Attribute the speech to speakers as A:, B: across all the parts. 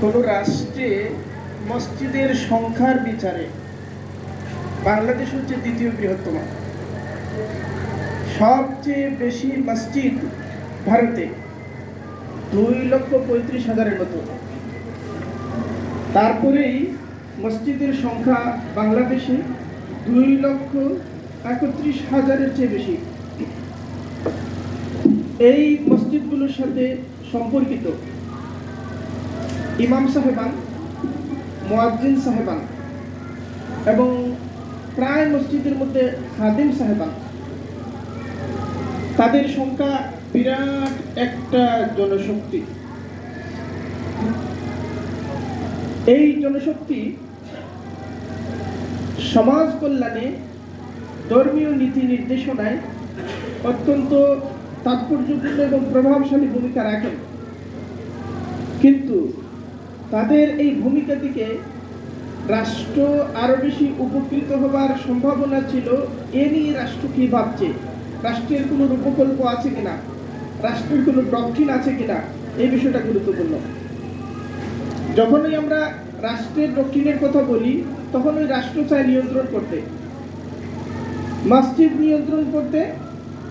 A: কোনো রাষ্ট্রে মসজিদের সংখ্যার বিচারে বাংলাদেশ হচ্ছে দ্বিতীয় বৃহত্তম। সবচেয়ে বেশি মসজিদ ভারতে দুই লক্ষ পঁয়ত্রিশ হাজারের মতো। তারপরেই মসজিদের সংখ্যা বাংলাদেশে দুই লক্ষ একত্রিশ হাজারের চেয়ে বেশি। এই মসজিদগুলোর সাথে সম্পর্কিত। ইমাম সাহেবান, মোয়াজ্জিন সাহেবান এবং প্রায় মসজিদের মধ্যে হাদিম সাহেবান। তাদের সংখ্যা বিরাট একটা জনশক্তি। এই জনশক্তি সমাজ কল্যাণে ধর্মীয় নীতি নির্দেশনায় অত্যন্ত তাৎপর্যপূর্ণ এবং প্রভাবশালী ভূমিকা রাখেন কিন্তু তাদের এই ভূমিকা থেকে রাষ্ট্র আরও বেশি উপকৃত হবার সম্ভাবনা ছিল, এ নিয়ে রাষ্ট্র কি ভাবছে? রাষ্ট্রের কোনো রূপকল্প আছে কিনা? রাষ্ট্রের কোনো ডকট্রিন আছে কিনা? এই বিষয়টা গুরুত্বপূর্ণ। যখনই আমরা রাষ্ট্রের ডকট্রিনের কথা বলি তখন ওই রাষ্ট্র চায় নিয়ন্ত্রণ করতে। মসজিদ নিয়ন্ত্রণ করতে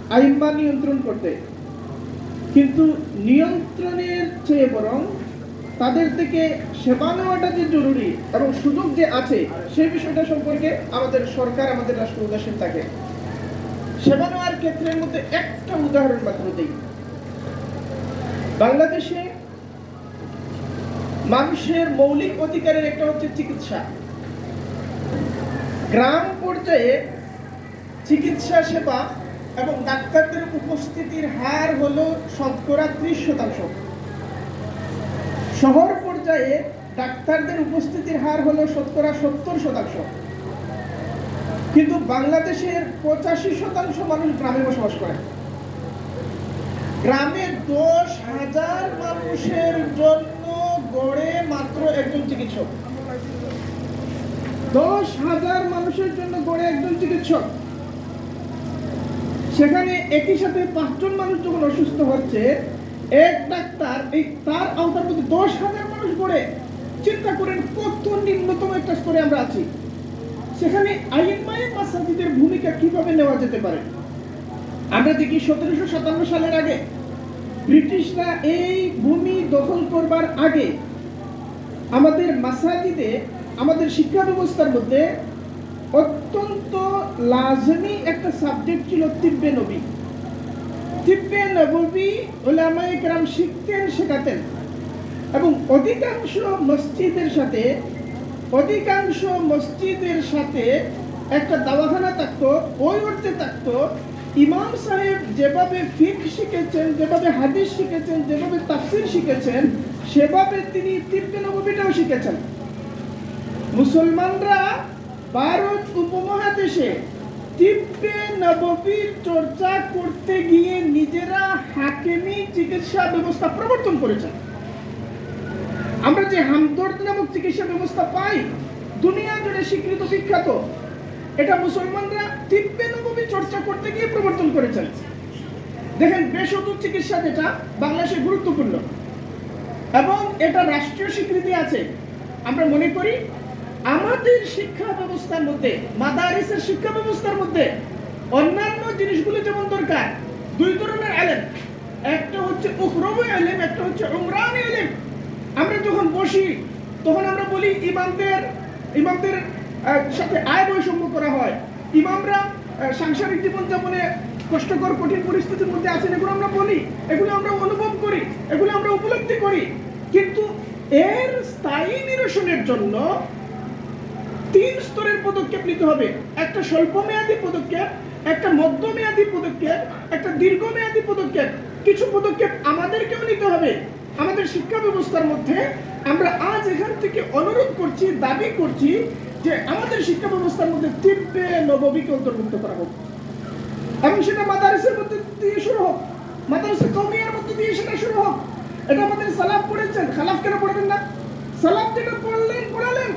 A: আইম্মা নিয়ন্ত্রণ করতে। কিন্তু নিয়ন্ত্রণের চেয়ে বরং তাদের থেকে সেবা নেওয়াটা যে জরুরি এবং সুযোগ যে আছে, সেই বিষয়টা সম্পর্কে আমাদের সরকার, আমাদের রাষ্ট্র উদাসীন থাকে। সেবা নেওয়ার ক্ষেত্রের মধ্যে একটা উদাহরণ মাত্র দিই। বাংলাদেশে মানুষের মৌলিক অধিকারের একটা হচ্ছে চিকিৎসা। গ্রাম পর্যায়ে চিকিৎসা সেবা এবং ডাক্তারদের উপস্থিতির হার হলো শতকরা ত্রিশ শতাংশ। শহর পর্যায়ে ডাক্তারদের উপস্থিতির হার হলো শতকরা সত্তর শতাংশ। কিন্তু বাংলাদেশের পঁচাশি শতাংশ মানুষ গ্রামে বসবাস করে। গ্রামে দশ হাজার মানুষের জন্য গড়ে মাত্র একজন চিকিৎসক। দশ হাজার মানুষের জন্য গড়ে একজন চিকিৎসক। সেখানে একই সাথে পাঁচজন মানুষ যখন অসুস্থ হচ্ছে এক ডাক্তার, এই তার আওতার মধ্যে দশ হাজার মানুষ গড়ে চিন্তা করেন কত নিম্নতম একটা স্তরে আমরা আছি। সেখানে মায়ের মাসাজিদের ভূমিকা কীভাবে নেওয়া যেতে পারে? আমরা দেখি সতেরোশো সাতান্ন সালের আগে ব্রিটিশরা এই ভূমি দখল করবার আগে আমাদের মাসাজিদে, আমাদের শিক্ষা ব্যবস্থার মধ্যে অত্যন্ত লাজমি একটা সাবজেক্ট ছিল তিব্বে নবী। তিব্বে নবী ওলামায়ে কেরাম শিখতেন, শেখাতেন। এবং অধিকাংশ মসজিদের সাথে, অধিকাংশ মসজিদের সাথে একটা দাওয়াখানা থাকতো, ওই অর্থে থাকতো, ইমাম সাহেব যেভাবে ফিক শিখেছেন, যেভাবে হাদিস শিখেছেন, যেভাবে তাফসির শিখেছেন, সেভাবে তিনি তিব্বে নবীটাও শিখেছেন। মুসলমানরা ভারত উপমহাদেশে তিব্বে নববীর চর্চা করতে গিয়ে নিজেরা হাকেমি চিকিৎসা ব্যবস্থা প্রবর্তন করেছেন। আমরা যে হামদর্দ নামক চিকিৎসা ব্যবস্থা পাই, দুনিয়া জুড়ে স্বীকৃত বিখ্যাত, এটা মুসলমানরা তিব্বে নববী চর্চা করতে গিয়ে প্রবর্তন করেছেন। দেখেন বেশত চিকিৎসা যেটা বাংলাদেশে গুরুত্বপূর্ণ। এবং এটা রাষ্ট্রীয় স্বীকৃতি আছে। আমরা মনে করি আমাদের শিক্ষা ব্যবস্থার মধ্যে, মাদারিসের শিক্ষা ব্যবস্থার মধ্যে অন্যান্য জিনিসগুলো যেমন দরকার, দুই ধরনের আলেম। একটা হচ্ছে উখরবু আলেম, একটা হচ্ছে উমরানি আলেম। আমরা যখন বসি, তখন আমরা বলি ইমামদের ইমামদের সাথে আয় বৈষম্য করা হয়। ইমামরা সাংসারিক জীবনযাপনে কষ্টকর, কঠিন পরিস্থিতির মধ্যে আছেন, এগুলো আমরা বলি, এগুলো আমরা অনুভব করি, এগুলো আমরা উপলব্ধি করি। কিন্তু এর স্থায়ী নিরসনের জন্য তিন স্তরের পদক্ষেপ নিতে হবে। একটা স্বল্পমেয়াদী পদক্ষেপ, একটা মধ্যমেয়াদী পদক্ষেপ, একটা দীর্ঘমেয়াদী পদক্ষেপ। কিছু পদক্ষেপ আমাদেরকেও নিতে হবে। আমাদের শিক্ষা ব্যবস্থার মধ্যে আমরা আজ এখান থেকে অনুরোধ করছি, দাবি করছি যে আমাদের শিক্ষা ব্যবস্থার মধ্যে তিব্বে নববীকে অন্তর্ভুক্ত করা হোক। এবং সেটা মাদারিসের মধ্যে দিয়ে শুরু হোক। মাদারিসের কমিয়ার মধ্যে দিয়ে সেটা শুরু হোক। এটা আমাদের সালাফ পড়েছেন। খালাফ কেন পড়বেন না? সালাফ যেটা পড়লেন, পড়ালেন।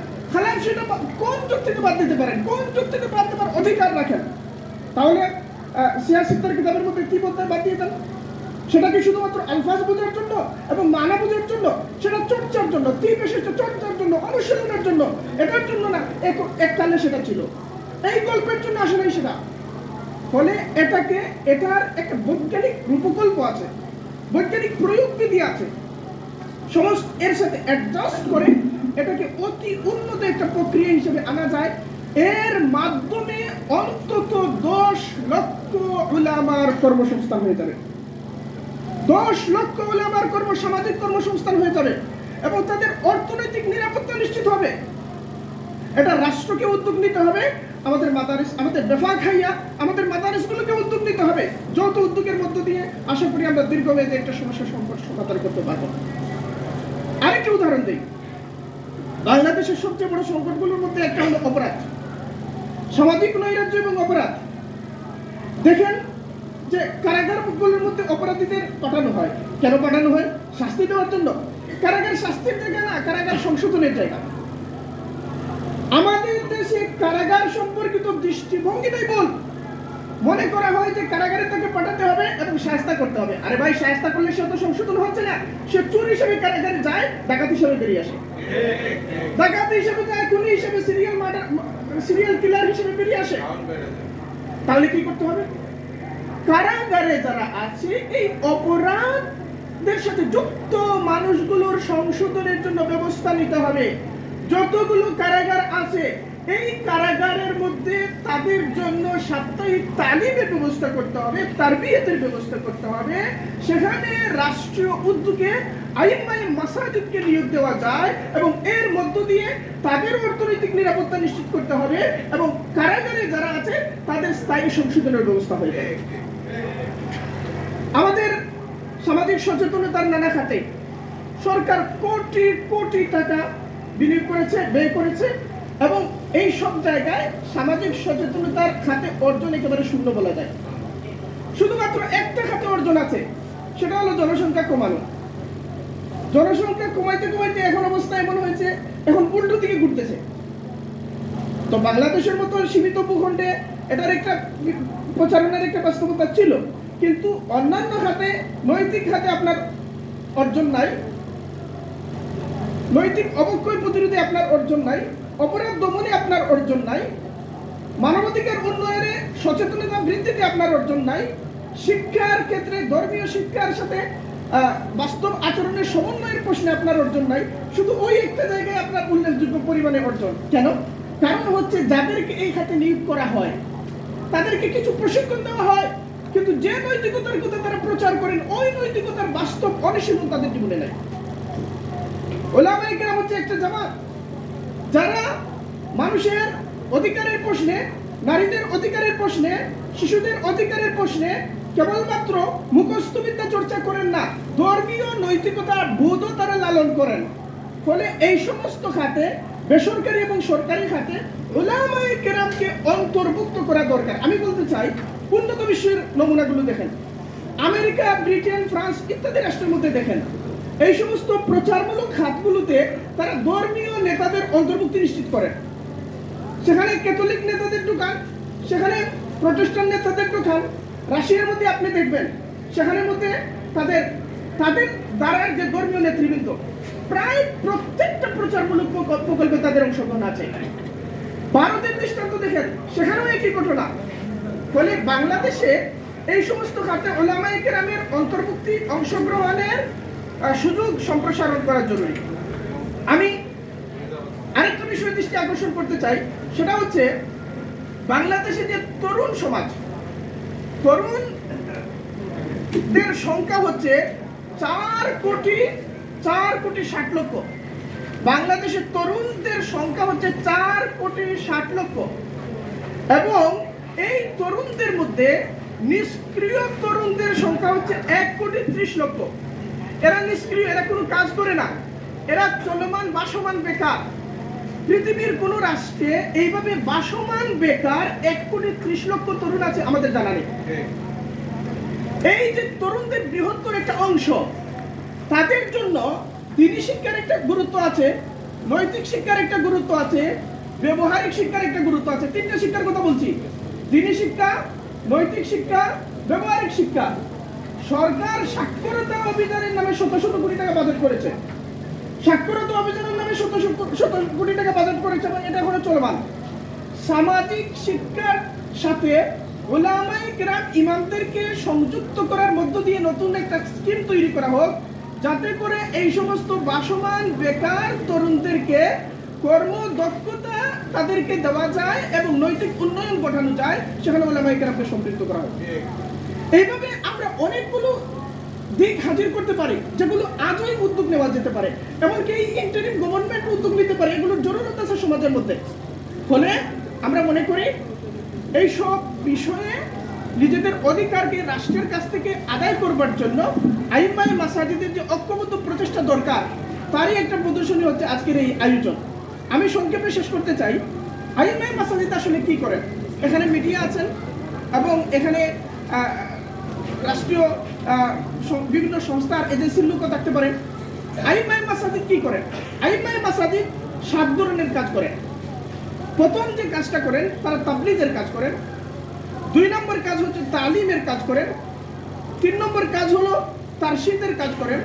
A: সেটা কোন বাদ দিতে পারেন? কোন বাদ দেওয়ার অধিকার রাখেন? তাহলে কিতাবের মধ্যে কি বলতে বাদ দিয়ে দেন? সেটা কি শুধুমাত্র আলফাজ বোঝার জন্য এবং মানা বোঝার জন্য? সেটা চর্চার জন্য তিন চর্চার জন্য, অনুশীলনের জন্য। এটার জন্য না, এক- এককালে সেটা ছিল। এই গল্পের জন্য আসলে সেটা। ফলে এটাকে, এটার একটা বৈজ্ঞানিক রূপকল্প আছে। বৈজ্ঞানিক প্রয়োগ বিধি আছে। সমস্ত এর সাথে অ্যাডজাস্ট করে এটাকে অতি উন্নত একটা প্রক্রিয়া হিসেবে আনা যায়। এর মাধ্যমে অন্তত দশ লক্ষ উলামার কর্মসংস্থান হয়ে যাবে। দশ লক্ষ উলামার কর্ম, সামাজিক কর্মসংস্থান হয়ে যাবে এবং তাদের অর্থনৈতিক নিরাপত্তা নিশ্চিত হবে। এটা রাষ্ট্রকে উদ্যোগ নিতে হবে, আমাদের মাদারিস, আমাদের বেফা খাইয়া আমাদের মাদারিসগুলোকে উদ্যোগ নিতে হবে। যৌথ উদ্যোগের মধ্য দিয়ে আশা করি আমরা দীর্ঘমেয়াদী একটা সমস্যার সংকট সমাধান করতে পারব। আরেকটি উদাহরণ দিই। বাংলাদেশের সবচেয়ে বড় সংকটগুলোর মধ্যে একটা হলো অপরাধ। সামাজিক নৈরাজ্য এবং অপরাধ। দেখেন যে কারাগারগুলোর মধ্যে অপরাধীদের পাঠানো হয়। কেন পাঠানো হয়? শাস্তি দেওয়ার জন্য। কারাগার শাস্তির জায়গা না, কারাগার সংশোধনের জায়গা। আমাদের দেশে কারাগার সম্পর্কিত দৃষ্টিভঙ্গিটাই বল। মনে করা হয় যে কারাগারে তাকে পাঠাতে হবে এবং সাহস্তা করতে হবে। আরে ভাই সাহস্তা করলে সে তো সংশোধন হচ্ছে না। সে চোর হিসেবে কারাগারে যায়, ডাকাত হিসেবে বেরিয়ে আসে। ডাকাত হিসেবে যায়, খুনি হিসেবে সিরিয়াল মার্ডার সিরিয়াল কিলার হিসেবে বেরিয়ে আসে। তাহলে কি করতে হবে? কারাগারে যারা আছে, এই অপরাধদের সাথে যুক্ত মানুষগুলোর সংশোধনের জন্য ব্যবস্থা নিতে হবে। যতগুলো কারাগার আছে এই কারাগারের মধ্যে তাদের জন্য সাপ্তাহিক তালিমের ব্যবস্থা করতে হবে তার বিয়েতের ব্যবস্থা করতে হবে। সেখানে রাষ্ট্রীয় উদ্যোগে আইনমাই মাসাজিদকে নিয়োগ দেওয়া যায় এবং এর মধ্য দিয়ে তাদের অর্থনৈতিক নিরাপত্তা নিশ্চিত করতে হবে এবং কারাগারে যারা আছে, তাদের স্থায়ী সংশোধনের ব্যবস্থা হয়ে আমাদের সামাজিক সচেতনতার নানা খাতে সরকার কোটি কোটি টাকা বিনিয়োগ করেছে, ব্যয় করেছে এবং এই সব জায়গায় সামাজিক সচেতনতার খাতে অর্জন একেবারে শূন্য বলা যায়। শুধুমাত্র একটা খাতে অর্জন আছে, সেটা হলো জনসংখ্যা কমানো। জনসংখ্যা কমাইতে কমাইতে এখন অবস্থা এমন হয়েছে, এখন উল্টো দিকে ঘুরতেছে। তো বাংলাদেশের মতো সীমিত ভূখণ্ডে এটার একটা প্রচারণের একটা বাস্তবতা ছিল, কিন্তু অন্যান্য খাতে, নৈতিক খাতে আপনার অর্জন নাই। নৈতিক অবক্ষয় প্রতিরোধে আপনার অর্জন নাই। অপরাধ দমনে আপনার অর্জন নাই। মানবাধিকার উন্নয়নে সচেতনতা বৃদ্ধিতে আপনার অর্জন নাই। শিক্ষার ক্ষেত্রে, ধর্মীয় শিক্ষার সাথে বাস্তব আচরণের সমন্বয়ের প্রশ্নে আপনার অর্জন নাই। শুধু ওই একটা জায়গায় আপনার উল্লেখযোগ্য পরিমাণে অর্জন। কেন? কারণ হচ্ছে যাদেরকে এই খাতে নিয়োগ করা হয়, তাদেরকে কিছু প্রশিক্ষণ দেওয়া হয়, কিন্তু যে নৈতিকতার কথা তারা প্রচার করেন, ওই নৈতিকতার বাস্তব অনুশীলন তাদের জীবনে নাই। কেরাম হচ্ছে একটা জামাত। যারা মানুষের অধিকারের প্রশ্নে, নারীদের অধিকারের প্রশ্নে, শিশুদের অধিকারের প্রশ্নে কেবলমাত্র মুখস্থবিদ্যা চর্চা করেন না, ধর্মীয় নৈতিকতা বোধও তারা লালন করেন। ফলে এই সমস্ত খাতে, বেসরকারি এবং সরকারি খাতে ওলামায়ে কেরামকে অন্তর্ভুক্ত করা দরকার। আমি বলতে চাই, উন্নত বিশ্বের নমুনাগুলো দেখেন। আমেরিকা, ব্রিটেন, ফ্রান্স ইত্যাদি রাষ্ট্রের মধ্যে দেখেন। এই সমস্ত প্রচারমূলক খাতগুলোতে তারা ধর্মীয় নেতাদের অন্তর্ভুক্তি নিশ্চিত করেন। সেখানে ক্যাথলিক নেতাদের ঢুকান, সেখানে প্রতিষ্ঠান নেতাদের ঢুকান। রাশিয়ার মধ্যে আপনি দেখবেন, সেখানের মধ্যে তাদের তাদের দ্বারা যে ধর্মীয় নেতৃবৃন্দ, প্রায় প্রত্যেকটা প্রচারমূলক প্রকল্প- তাদের অংশগ্রহণ আছে। ভারতের দৃষ্টান্ত দেখেন, সেখানেও একই ঘটনা। ফলে বাংলাদেশে এই সমস্ত খাতে ওলামায়ে কেরামের অন্তর্ভুক্তি, অংশগ্রহণের সুযোগ সম্প্রসারণ করার জরুরি আমি আরেকটা বিষয় দৃষ্টি আকর্ষণ করতে চাই, সেটা হচ্ছে বাংলাদেশে যে তরুণ সমাজ, তরুণদের সংখ্যা হচ্ছে চার কোটি চার কোটি ষাট লক্ষ। বাংলাদেশের তরুণদের সংখ্যা হচ্ছে চার কোটি ষাট লক্ষ। এবং এই তরুণদের মধ্যে নিষ্ক্রিয় তরুণদের সংখ্যা হচ্ছে এক কোটি ত্রিশ লক্ষ। এরা নিষ্ক্রিয়, এরা কোনো কাজ করে না। এরা চলমান, বাসমান বেকার। পৃথিবীর কোন রাষ্ট্রে এইভাবে বাসমান বেকার এক কোটি ত্রিশ লক্ষ তরুণ আছে আমাদের জানা নেই। এই যে তরুণদের বৃহত্তর একটা অংশ, তাদের জন্য দিনী শিক্ষার একটা গুরুত্ব আছে, নৈতিক শিক্ষার একটা গুরুত্ব আছে, ব্যবহারিক শিক্ষার একটা গুরুত্ব আছে। তিনটা শিক্ষার কথা বলছি। দিনী শিক্ষা, নৈতিক শিক্ষা, ব্যবহারিক শিক্ষা। সরকার সাক্ষরতা অভিযানের নামে শত শত কোটি টাকা বাজেট করেছে। সাক্ষরতা অভিযানের নামে শত শত কোটি টাকা বাজেট করেছে এবং এটা এখনও চলমান। সামাজিক শিক্ষার সাথে ওলামাই গ্রাম ইমামদেরকে সংযুক্ত করার মধ্য দিয়ে নতুন একটা স্কিম তৈরি করা হোক, যাতে করে এই সমস্ত বাসমান বেকার তরুণদেরকে কর্মদক্ষতা তাদেরকে দেওয়া যায় এবং নৈতিক উন্নয়ন ঘটানো যায়, সেখানে ওলামাই গ্রামকে সম্পৃক্ত করা হোক। এইভাবে আমরা অনেকগুলো দিক হাজির করতে পারি, যেগুলো আজই উদ্যোগ নেওয়া যেতে পারে। এমনকি এই ইন্টারিম গভর্নমেন্ট উদ্যোগ নিতে পারে এগুলোর জরুরত আছে সমাজের মধ্যে। ফলে আমরা মনে করি এই সব বিষয়ে নিজেদের অধিকারকে রাষ্ট্রের কাছ থেকে আদায় করবার জন্য আইমাই মাসাজিদের যে ঐক্যবদ্ধ প্রচেষ্টা দরকার, তারই একটা প্রদর্শনী হচ্ছে আজকের এই আয়োজন। আমি সংক্ষেপে শেষ করতে চাই আইমাই মাসাজিদ আসলে কি করেন? এখানে মিডিয়া আছেন এবং এখানে রাষ্ট্রীয় বিভিন্ন সংস্থার এজেন্সির লোকও থাকতে পারে। আইমাই মাসাজিদ কি করেন? আইমাই মাসাজিদ সাত ধরনের কাজ করেন। প্রথম যে কাজটা করেন, তারা তাবলিগের কাজ করেন। দুই নম্বর কাজ হচ্ছে তালিমের কাজ করেন। তিন নম্বর কাজ হলো তারশিদের কাজ করেন।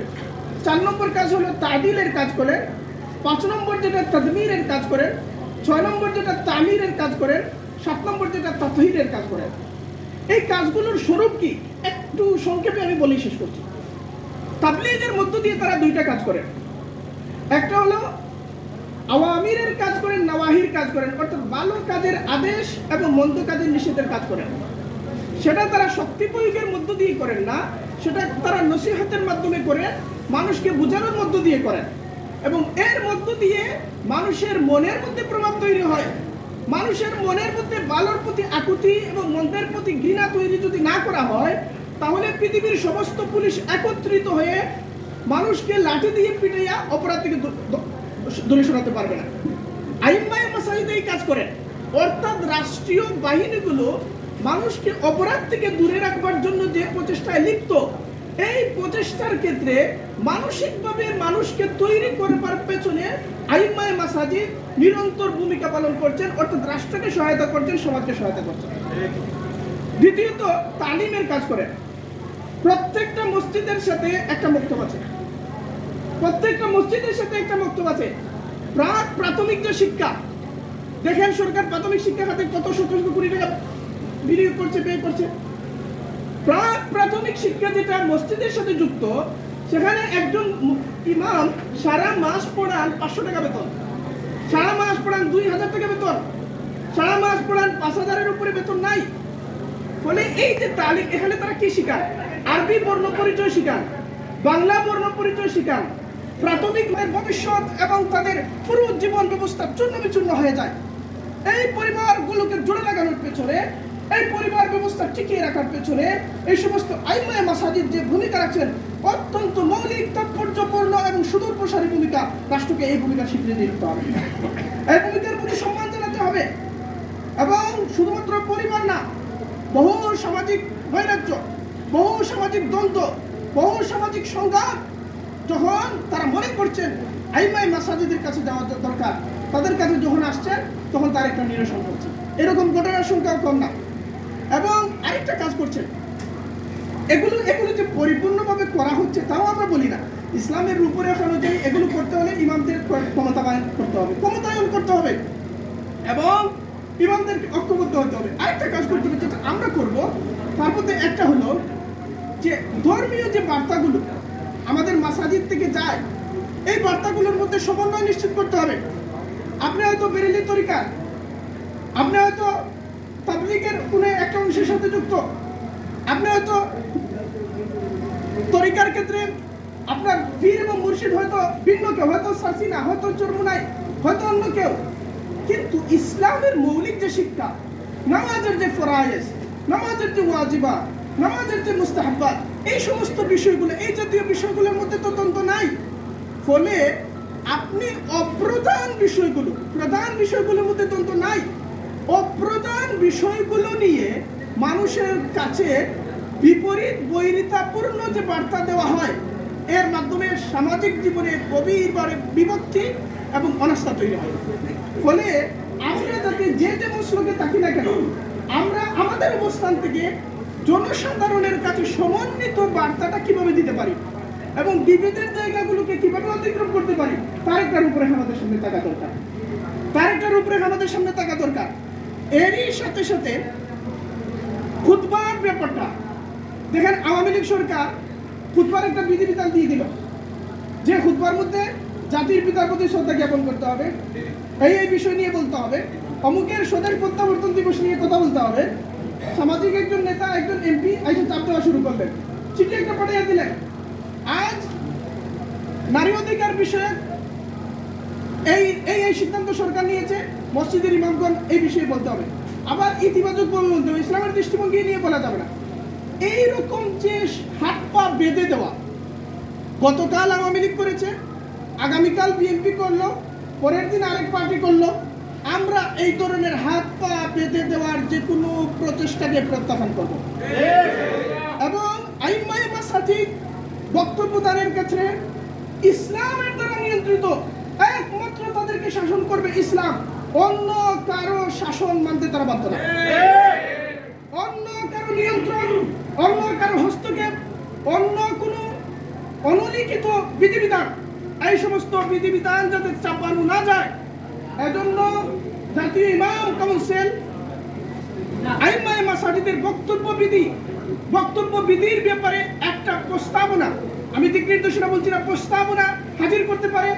A: চার নম্বর কাজ হলো তাদিলের কাজ করেন। পাঁচ নম্বর যেটা তদমিরের কাজ করেন। ছয় নম্বর যেটা তামিরের কাজ করেন। সাত নম্বর যেটা তাতহিরের কাজ করেন। এই কাজগুলোর স্বরূপ কি? একটু সংক্ষেপে আমি বলি শেষ করছি। তাবলিগের মধ্য দিয়ে তারা দুইটা কাজ করেন। একটা হলো, আওয়ামিরের কাজ করেন, নওয়াহির কাজ করেন, অর্থাৎ ভালো কাজের আদেশ এবং মন্দ কাজের নিষেধের কাজ করেন। সেটা তারা শক্তি প্রয়োগের মধ্য দিয়ে করেন না, সেটা তারা নসিহতের মাধ্যমে করেন, মানুষকে বোঝানোর মধ্য দিয়ে করেন। এবং এর মধ্য দিয়ে মানুষের মনের মধ্যে প্রভাব তৈরি হয়। মানুষের মনের মধ্যে ভালোর প্রতি আকুতি এবং মন্দের প্রতি ঘৃণা তৈরি যদি না করা হয়, তাহলে পৃথিবীর সমস্ত পুলিশ একত্রিত হয়ে মানুষকে লাঠি দিয়ে পিটাইয়া অপরাধ থেকে দূর- সরাতে পারবে না। আইম্মায় মাসাজিদ এই কাজ করেন। অর্থাৎ রাষ্ট্রীয় বাহিনীগুলো মানুষকে অপরাধ থেকে দূরে রাখবার জন্য যে প্রচেষ্টায় লিপ্ত এই প্রচেষ্টার ক্ষেত্রে মানসিকভাবে মানুষকে তৈরি করবার পেছনে আইম্মায় মাসাজিদ নিরন্তর ভূমিকা পালন করছেন, অর্থাৎ রাষ্ট্রকে সহায়তা করছেন, সমাজকে সহায়তা করছেন। দ্বিতীয়ত, তালিমের কাজ করেন। প্রত্যেকটা মসজিদের সাথে একটা বক্তব্য আছে। প্রত্যেকটা মসজিদের সাথে একটা বক্তব্য আছে। প্রাক প্রাথমিক যে শিক্ষা, দেখেন সরকার প্রাথমিক শিক্ষা খাতে কত শত শত কোটি টাকা বিনিয়োগ করছে, ব্যয় করছে। প্রাক প্রাথমিক শিক্ষা যেটা মসজিদের সাথে যুক্ত, সেখানে একজন ইমাম সারা মাস পড়ান পাঁচশো টাকা বেতন। সারা মাস পড়ান দুই হাজার টাকা বেতন। সারা মাস পড়ান পাঁচ হাজারের উপরে বেতন নাই। ফলে এই যে তালিম, এখানে তারা কি শিখান? আরবি বর্ণ পরিচয় শিখান, বাংলা বর্ণ পরিচয় শিখান। প্রাথমিক ভবিষ্যৎ এবং তাদের পুরো জীবন ব্যবস্থা চূর্ণ বিচূর্ণ হয়ে যায়। এই পরিবারগুলোকে জোড়ে লাগানোর পেছনে এই পরিবার ব্যবস্থা টিকিয়ে রাখার পেছনে এই সমস্ত আইমায় মাসাজিদ যে ভূমিকা রাখছেন, অত্যন্ত মৌলিক, তাৎপর্যপূর্ণ এবং সুদূর প্রসারী ভূমিকা রাষ্ট্রকে এই ভূমিকা স্বীকৃতি দিতে হবে। এই ভূমিকার প্রতি সম্মান জানাতে হবে এবং শুধুমাত্র পরিবার না, বহু সামাজিক বৈরাগ্য বহু সামাজিক দ্বন্দ্ব, বহু সামাজিক সংঘাত যখন তারা মনে করছেন আইমাই মাসাজিদের কাছে যাওয়া দরকার, তাদের কাছে যখন আসছেন, তখন তার একটা নিরসন করছে এরকম ঘটনার সংখ্যাও কম না। এবং আরেকটা কাজ করছেন। এগুলো এগুলো যে পরিপূর্ণভাবে করা হচ্ছে তাও আমরা বলি না। ইসলামের রূপরেখা অনুযায়ী এগুলো করতে হলে ইমামদের ক্ষমতাবায়ন করতে হবে, ক্ষমতায়ন করতে হবে। এবং ইমামদেরকে ঐক্যবদ্ধ হতে হবে। আরেকটা কাজ করতে হবে যেটা আমরা করব, তার মধ্যে একটা হলো যে ধর্মীয় যে বার্তাগুলো আমাদের মাসাজিদ থেকে যায়, এই বার্তাগুলোর মধ্যে সমন্বয় নিশ্চিত করতে হবে। আপনি হয়তো বেরেলি তরিকার, আপনি হয়তো তাবলিগের কোনো একটা অংশের সাথে যুক্ত। আপনি হয়তো তরিকার ক্ষেত্রে আপনার পীর এবং মুর্শিদ হয়তো ভিন্ন কেউ, হয়তো সাসিনা হয়তো চরমুনাই হয়তো অন্য কেউ। কিন্তু ইসলামের মৌলিক যে শিক্ষা, নামাজের যে ফরায়েজ, নামাজের যে ওয়াজিবা, নামাজের যে মুস্তাহাব্বাত, এই সমস্ত বিষয়গুলো, এই জাতীয় বিষয়গুলোর মধ্যে তো দ্বন্দ্ব নাই। ফলে আপনি অপ্রধান বিষয়গুলো, প্রধান বিষয়গুলোর মধ্যে দ্বন্দ্ব নাই। অপ্রধান বিষয়গুলো নিয়ে মানুষের কাছে বিপরীত বৈরিতাপূর্ণ যে বার্তা দেওয়া হয়, এর মাধ্যমে সামাজিক জীবনে গভীরভাবে বিভক্তি এবং অনাস্থা তৈরি হয়। ফলে আমরা যাতে যে যে মশলকে থাকি না কেন, আমরা আমাদের অবস্থান থেকে জনসাধারণের কাছে সমন্বিত বার্তাটা কীভাবে দিতে পারি এবং বিভেদের জায়গাগুলোকে কীভাবে অতিক্রম করতে পারি, তার একটার উপরে আমাদের সামনে থাকা দরকার। তার একটার উপরে আমাদের সামনে থাকা দরকার। এরই সাথে সাথে খুতবার ব্যাপারটা। দেখেন, আওয়ামী লীগ সরকার খুতবার একটা বিধিবিধান দিয়ে দিল যে খুতবার মধ্যে জাতির পিতার প্রতি শ্রদ্ধা জ্ঞাপন করতে হবে, এই এই বিষয় নিয়ে বলতে হবে, অমুকের স্বদেশ প্রত্যাবর্তন দিবস নিয়ে কথা বলতে হবে, সামাজিক একজন নেতা, একজন এমপি এসে চাপ দেওয়া শুরু করলেন। চিঠি একটা পাঠিয়ে দিলেন। আজ নারী অধিকার বিষয়ে এই এই এই সিদ্ধান্ত সরকার নিয়েছে, মসজিদের ইমামগণ এই বিষয়ে বলতে হবে। আবার ইতিবাচক বলতে হবে, ইসলামের দৃষ্টিভঙ্গি নিয়ে বলা যাবে না। এইরকম যে হাত পা বেঁধে দেওয়া, গতকাল আওয়ামী লীগ করেছে, আগামীকাল বিএনপি করল, পরের দিন আরেক পার্টি করল, আমরা এই ধরনের হাত পা বেঁধে দেওয়ার যে কোনো প্রচেষ্টাকে প্রত্যাখ্যান করব। এবং আইমাই মাসাজিদ বক্তব্য দানের কাছে, ইসলামের দ্বারা নিয়ন্ত্রিত একমাত্র তাদেরকে শাসন করবে ইসলাম। অন্য কারও শাসন মানতে তারা বাধ্য না। অন্য কারও নিয়ন্ত্রণ, অন্য কারও হস্তক্ষেপ, অন্য কোনো অনুলিখিত বিধিবিধান। এই সমস্ত বিধিবিধান যাতে চাপানো না যায়, এজন্য জাতীয় ইমাম কাউন্সিল আইমাই মাসাজিদের বক্তব্য বিধি, বক্তব্য বিধির ব্যাপারে একটা প্রস্তাবনা, আমি দিক নির্দেশনা বলছি না, প্রস্তাবনা হাজির করতে পারে।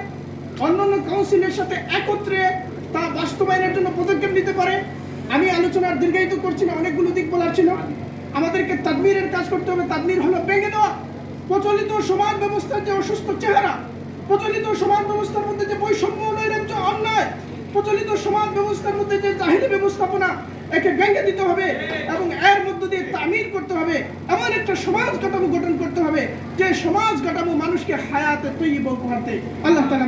A: অন্যান্য কাউন্সিলের সাথে একত্রে তা বাস্তবায়নের জন্য পদক্ষেপ নিতে পারে। আমি আলোচনার দীর্ঘায়িত করছি না, অনেকগুলো দিক বলার ছিল। আমাদেরকে তাদমিরের কাজ করতে হবে। তাদমির হলো ভেঙে দেওয়া। প্রচলিত সমাজ ব্যবস্থার যে অসুস্থ চেহারা, প্রচলিত সমাজ ব্যবস্থার মধ্যে যে বৈষম্য নৈরাজ্য, অন্যায়, প্রচলিত সমাজ ব্যবস্থার মধ্যে যে জাহিলি ব্যবস্থাপনা, একে ভেঙে দিতে হবে এবং এর মধ্য দিয়ে তামির করতে হবে। এমন একটা সমাজ কাঠামো গঠন করতে হবে, যে সমাজ কাঠামো মানুষকে হায়াতে তৈরি দেয়। আল্লাহ তালা